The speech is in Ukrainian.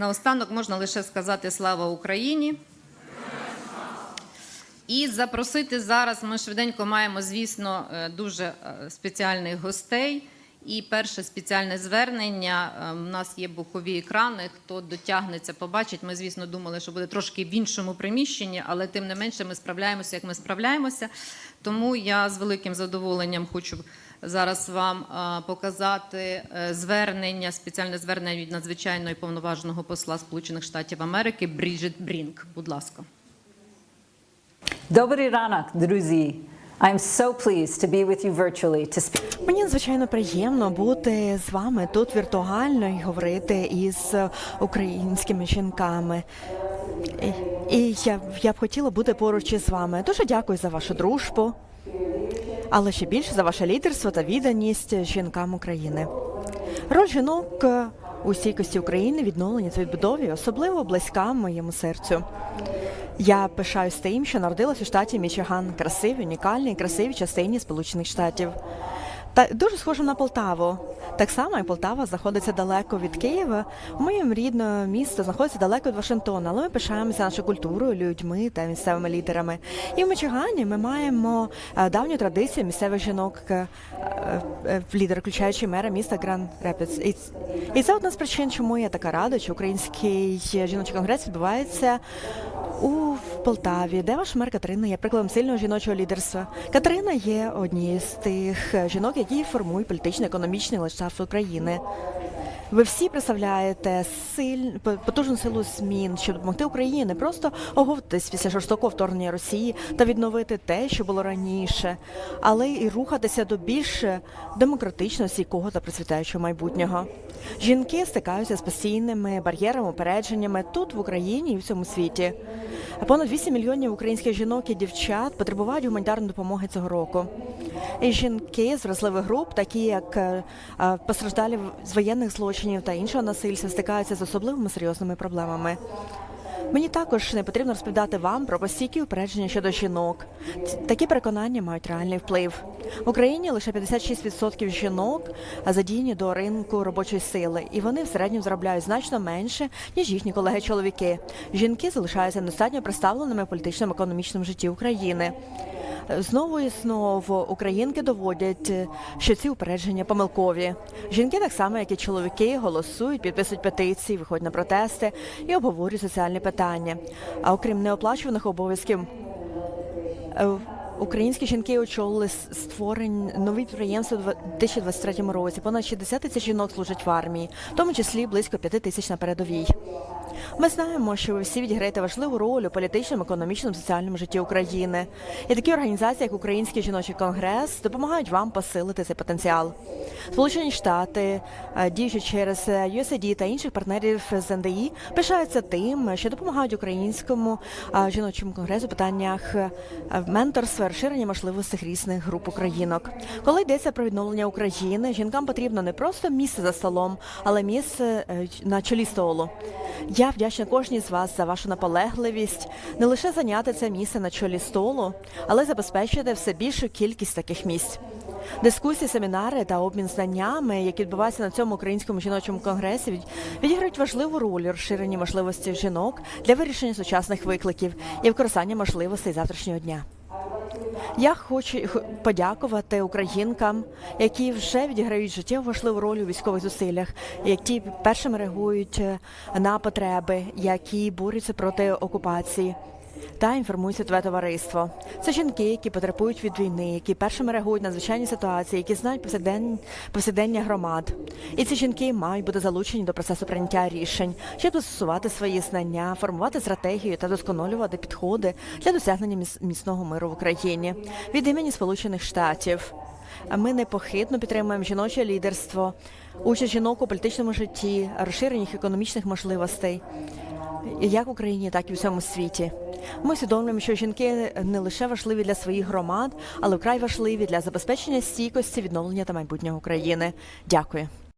Наостанок можна лише сказати слава Україні. І запросити зараз. Ми швиденько маємо, звісно, е, дуже е, спеціальних гостей. І перше спеціальне звернення. У нас є бокові екрани. Хто дотягнеться, побачить. Ми, звісно, думали, що буде трошки в іншому приміщенні, але тим не менше ми справляємося, як ми справляємося. Тому я з великим задоволенням хочу зараз вам е, показати е, звернення, спеціальне звернення від надзвичайного і повноваженого посла Сполучених Штатів Америки Бріджит Брінк. Будь ласка. Добрий ранок, друзі. I am so pleased to be with you virtually to speak. Мені надзвичайно приємно бути з вами тут віртуально і говорити із українськими жінками. І, і я, я б хотіла бути поруч із вами. Дуже дякую за вашу дружбу, але ще більше за ваше лідерство та відданість жінкам України. Роль жінок у стійкості України, відновлення та відбудові особливо близька моєму серцю. Я пишаюсь тим, що народилась у штаті Мічиган, красивій, унікальній, красивій частині Сполучених Штатів. Та дуже схожа на Полтаву. Так само, і Полтава знаходиться далеко від Києва. У моєму рідне місто знаходиться далеко від Вашингтона, але ми пишаємося нашою культурою, людьми та місцевими лідерами. І в Мічигані ми маємо е, давню традицію місцевих жінок, е, е, лідер, включаючи мера міста Гранд Репіц. І, це одна з причин, чому я така рада, що український жіночий конгрес відбувається у Полтаві, де ваш мер Катерина є прикладом сильного жіночого лідерства. Катерина є однією з тих жінок, які формують політично економічний ландшафт України. Ви всі представляєте силь, потужну силу змін, щоб допомогти Україні не просто оговтатись після жорстокого вторгнення Росії та відновити те, що було раніше, але й рухатися до більш демократичного, стійкого та процвітаючого майбутнього. Жінки стикаються з постійними бар'єрами, упередженнями тут в Україні і в цьому світі. Понад 8 мільйонів українських жінок і дівчат потребують гуманітарної допомоги цього року. І жінки з вразливих груп, такі як е, е, постраждалі з воєнних злочинів та іншого насильства, стикаються з особливими серйозними проблемами. Мені також не потрібно розповідати вам про постійкі упередження щодо жінок. Такі переконання мають реальний вплив. В Україні лише 56% жінок задіяні до ринку робочої сили, і вони в середньому заробляють значно менше, ніж їхні колеги-чоловіки. Жінки залишаються недостатньо представленими в політичному економічному житті України. Знову і знову українки доводять, е, що ці упередження помилкові. Жінки, так само як і чоловіки, голосують, підписують петиції, виходять на протести і обговорюють соціальні питання. А окрім неоплачуваних обов'язків. е, Українські жінки очолили створення нові підприємства в 2023 році. Понад 60 тисяч жінок служать в армії, в тому числі близько 5 тисяч на передовій. Ми знаємо, що ви всі відіграєте важливу роль у політичному, економічному, соціальному житті України. І такі організації, як Український жіночий конгрес, допомагають вам посилити цей потенціал. Сполучені Штати, е, діючи через е, USAID та інших партнерів з НДІ, пишаються тим, що допомагають українському е, жіночому конгресу в питаннях е, менторства, розширення можливостей різних груп українок. Коли йдеться про відновлення України, жінкам потрібно не просто місце за столом, але місце е, на чолі столу. Я вдячна кожній з вас за вашу наполегливість не лише зайняти це місце на чолі столу, але й забезпечити все більшу кількість таких місць. Дискусії, семінари та обмін знаннями, які відбуваються на цьому українському жіночому конгресі, від- відіграють важливу роль у розширенні можливостей жінок для вирішення сучасних викликів і використання можливостей завтрашнього дня. Я хочу подякувати українкам, які вже відіграють життєво важливу роль у військових зусиллях, які першими реагують е, на потреби, які борються проти окупації. Та інформують світове товариство. Це жінки, які потребують від війни, які першими реагують на звичайні ситуації, які знають повсякдень, повсякдення громад. І ці жінки мають бути залучені до процесу прийняття рішень, щоб застосувати свої знання, формувати стратегію та досконалювати підходи для досягнення міцного миру в Україні від імені Сполучених Штатів. Ми непохитно підтримуємо жіноче лідерство, участь жінок у політичному житті, розширення їх економічних можливостей як в Україні, так і в всьому світі. Ми усвідомлюємо, що жінки не лише важливі для своїх громад, але вкрай важливі для забезпечення стійкості, відновлення та майбутнього України. Дякую.